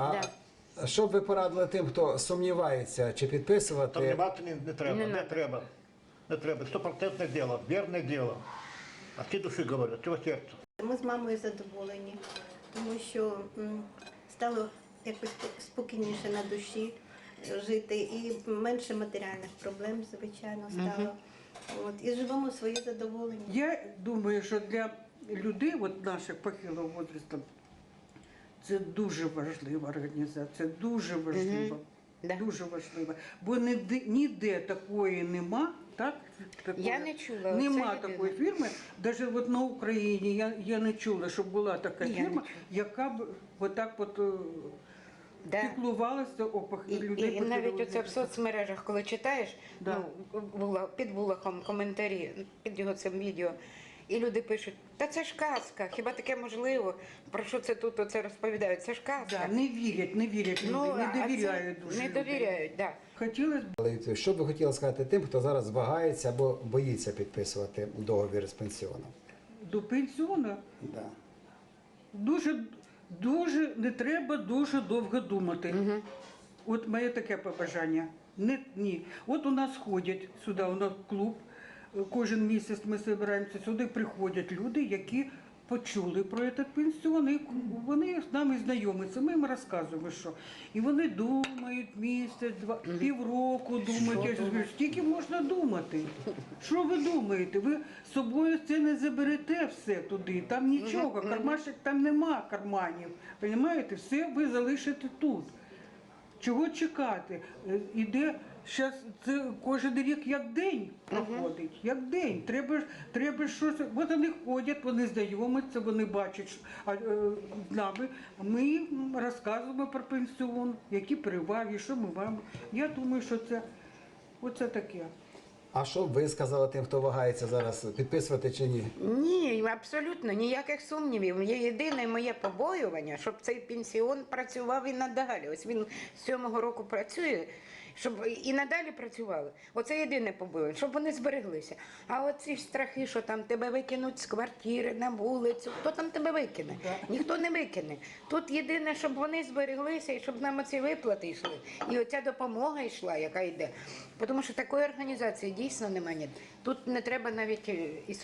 А Да. що б ви порадили тим, хто сумнівається, чи підписувати? Сомневаться не, не треба, Не треба. Не треба. Стопроцентное дело, верное дело. От всей души говорю, всего сердца. Ми з мамою задоволені, тому що м, стало якось спокійніше на душі жити і менше матеріальних проблем, звичайно, стало. От, і живемо своє задоволення. Я думаю, що для людей, от наших похилого возрасту, це дуже важлива організація, дуже важлива. Да. Дуже важлива. Бо ніде, ніде такої нема, так? Такої, Я не чула, Нема оце такої єдине. фірми. Навіть от на Україні я, я не чула, щоб була така я не фірма, чула. яка б отак от е, Да. піклувалася о пох- І, людей. і навіть оце в соцмережах, коли читаєш, Да. ну, була, під вулахом коментарі, під його цим відео, і люди пишуть, та це ж казка, хіба таке можливо? Про що це тут оце розповідають? Це ж казка. Да, не вірять, не вірять люди, Ну, не а це довіряють дуже. Не довіряють, так. Да. Хотілося б Але Що б ви хотіли сказати тим, хто зараз вагається або боїться підписувати договір з пенсіоном? до пенсіону Да. дуже, дуже не треба дуже довго думати. От моє таке побажання. Не, ні. От у нас ходять сюди, у нас клуб. Кожен місяць ми збираємося сюди, приходять люди, які почули про цей пенсіон, і вони з нами знайомляться. Ми їм розказуємо, що. І вони думають місяць, два, півроку думають. Я ж говорю, скільки можна думати? Що ви думаєте? Ви з собою це не заберете все туди. Там нічого, кармашек там нема карманів. Понімаєте? Все ви залишите тут. Чого чекати? Е, Іде зараз це кожен рік як день проходить, як день. Треба ж треба щось. От вони ходять, вони знайомляться, вони бачать що- а, е, з нами. Ми їм розказуємо про пенсіон, які переваги, що ми вам. Я думаю, що це оце таке. А що б ви сказали тим, хто вагається зараз підписувати чи ні? Ні, абсолютно ніяких сумнівів. Є єдине моє побоювання, щоб цей пенсіон працював і надалі. Ось він з сьомого року працює, щоб і надалі працювали. Оце єдине побоювання, щоб вони збереглися. А оці страхи, що там тебе викинуть з квартири на вулицю, хто там тебе викине? Ніхто не викине. Тут єдине, щоб вони збереглися і щоб нам оці виплати йшли. І оця допомога йшла, яка йде. Тому що такої організації дійсно немає. Тут не треба навіть е, і